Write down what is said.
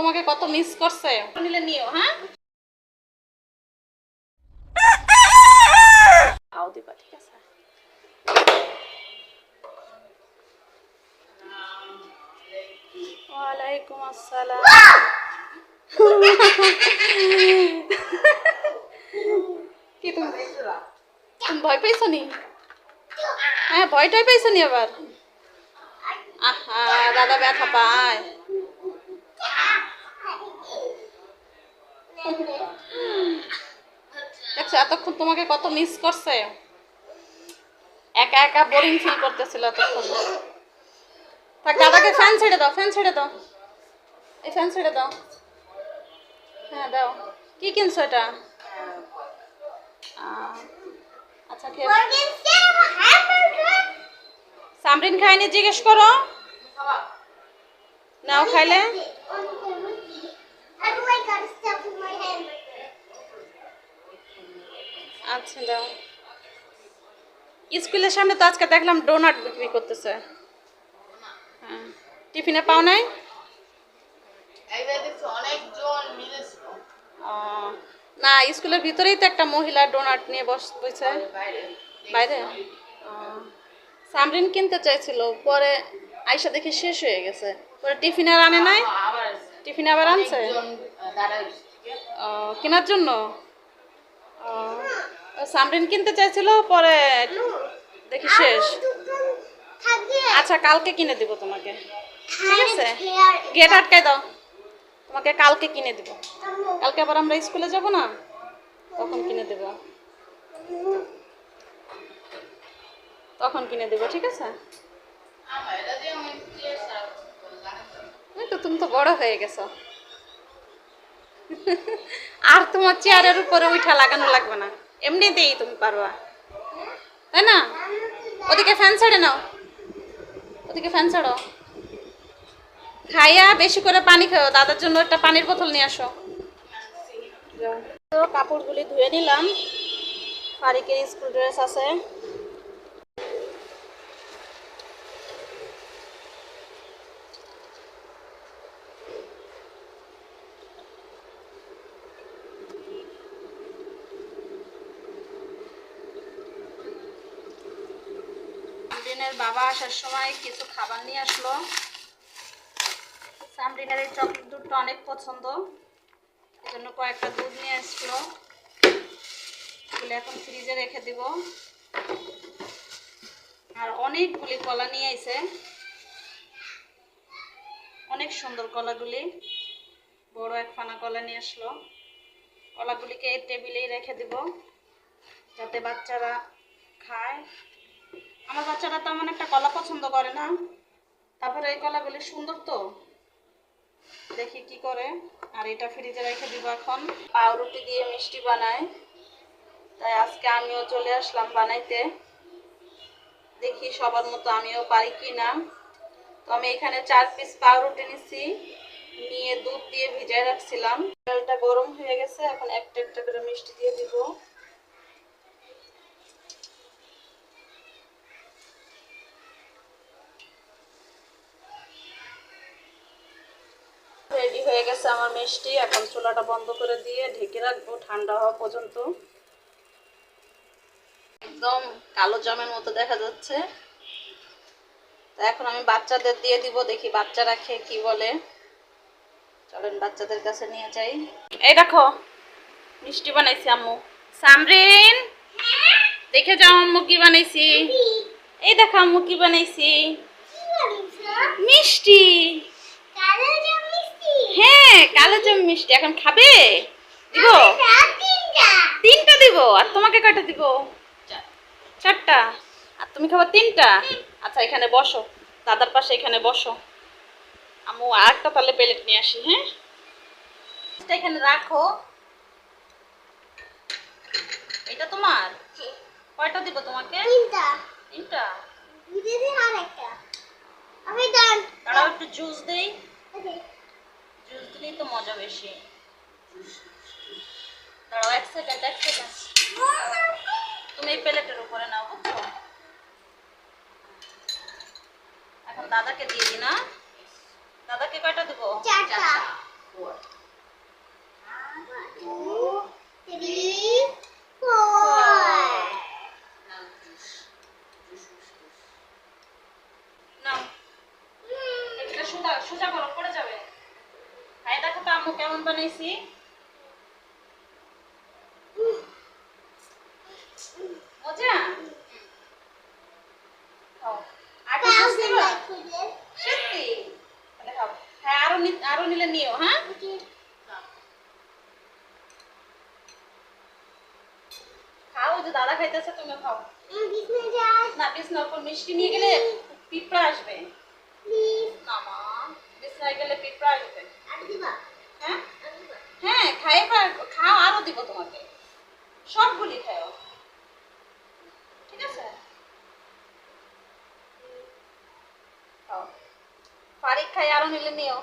তোমাকে কত মিস করছে? নিলে নিও হ্যাঁ? আসসালাম। কি ভয় নি? হ্যাঁ ভয়টাই পাইছো নি আবার? আহা, দাদা ব্যথা পায়। দেখছ, এতক্ষণ তোমাকে কত মিস করছে? একা একা বোরিং ফিল করতেছিল এতক্ষণ। থাক, দাদাকে ফ্যান ছেড়ে দাও ফ্যান ছেড়ে দাও। এই ফ্যান ছেড়ে দাও। হ্যাঁ দাও। কি কিনছো এটা? আচ্ছা সামরিন খায়নি, জিজ্ঞেস করো। নাও খাইলে। How do I got stuff in my hand? আচ্ছা দাও। স্কুলের সামনে তো আজকে দেখলাম ডোনাট বিক্রি করতেছে। হ্যাঁ। টিফিনে পাও নাই? ও, না স্কুলের ভিতরেই তো একটা মহিলা ডোনাট নিয়ে বস বসে। বাইরে। সামরিন কিনতে চাইছিল পরে আইসা দেখে শেষ হয়ে গেছে। পরে টিফিন আর আনে নাই? টিফিন আবার আনছে? ও, কেনার জন্য? সামরিন কিনতে চাইছিল পরে দেখি শেষ। আচ্ছা কালকে কিনে দিব তোমাকে। ঠিক আছে? গেট আটকাই দাও। তোমাকে কালকে কিনে দিব। কালকে আবার আমরা স্কুলে যাব না? তখন কিনে দেব। তখন কিনে দেবো ঠিক আছে এই তো তুমি তো বড় হয়ে গেছো। আর তোমার চেয়ারের উপরে উঠা লাগানো লাগবে না। এমনিতেই তুমি পারবা। তাই না? ওদিকে ফ্যান ছেড়ে নাও। ওদিকে ফ্যান ছাড়ো। খাইয়া বেশি করে পানি খাও। দাদার জন্য একটা পানির বোতল নিয়ে আসো। কাপড়গুলি ধুয়ে নিলাম। ফারিকের স্কুল ড্রেস আছে। সামরিনের বাবা আসার সময় কিছু খাবার নিয়ে আসলো। সামরিনের এই চকলেট দুধটা অনেক পছন্দ। এই জন্য কয়েকটা দুধ নিয়ে আসলো। এগুলো এখন ফ্রিজে রেখে দিব। আর অনেকগুলি কলা নিয়ে আইছে। অনেক সুন্দর কলাগুলি। বড় এক ফানা কলা নিয়ে আসলো। কলাগুলিকে এই টেবিলেই রেখে দিব, যাতে বাচ্চারা খায়। আমার বাচ্চারা তেমন একটা কলা পছন্দ করে না। তারপরে এই কলাগুলি সুন্দর তো। দেখি কি করে। আর এটা ফ্রিজে রেখে দিব এখন। পাউরুটি দিয়ে মিষ্টি বানায়। তাই আজকে আমিও চলে আসলাম বানাইতে। দেখি সবার মতো আমিও পারি কি না তো আমি এখানে চার পিস পাউরুটি নিছি। নিয়ে দুধ দিয়ে ভিজায় রাখছিলাম। তেলটা গরম হয়ে গেছে। এখন একটা একটা করে মিষ্টি দিয়ে দিব। হয়ে গেছে আমার মিষ্টি। এখন চুলাটা বন্ধ করে দিয়ে ঢেকে রাখব ঠান্ডা হওয়া পর্যন্ত। একদম কালো জামের মতো দেখা যাচ্ছে। তা এখন আমি বাচ্চাদের দিয়ে দিব, দেখি বাচ্চারা খেয়ে কি বলে। চলেন বাচ্চাদের কাছে নিয়ে যাই। এই দেখো, মিষ্টি বানাইছি আম্মু। সামরিন, দেখে যাও আম্মু কি বানাইছি। এই দেখো আম্মু কি বানাইছি। মিষ্টি। হ্যাঁ কালো জাম মিষ্টি। এখন খাবে? দিব? তিনটা। দিব? আর তোমাকে কয়টা দিব? চারটা? আর তুমি খাবার তিনটা? আচ্ছা এখানে বসো। দাদার পাশে এখানে বসো। আমু আর একটা তাহলে প্লেট নিয়ে আসি হ্যাঁ? এটা এখানে রাখো। এটা তোমার? কয়টা দিব তোমাকে? তিনটা। তিনটা? আমি দাঁড়াও একটু জুস দেই। তেজতুলেই তো মজা বেশি। দাঁড়াও এক সেকেন্ড এক সেকেন্ড তুমি এই প্লেটের উপরে নাও বুঝছ? এখন দাদাকে দিয়ে দি না? দাদাকে কয়টা দেবো? চারটা। 2 3 দেখো কেমন বানাইছি। হ্যাঁ, হ্যাঁ? খাও। যে দাদা খাইতেছে তুমি খাও। না বিছনার উপর মিষ্টি নিয়ে গেলে পিঁপড়া আসবে। না মা বিছনায় গেলে পিঁপড়া আসবে। খাই খাও, আরও দিব তোমাকে। সবগুলি খাও ঠিক আছে? খাও। ফারিক খাই, আরও নিলে নিও।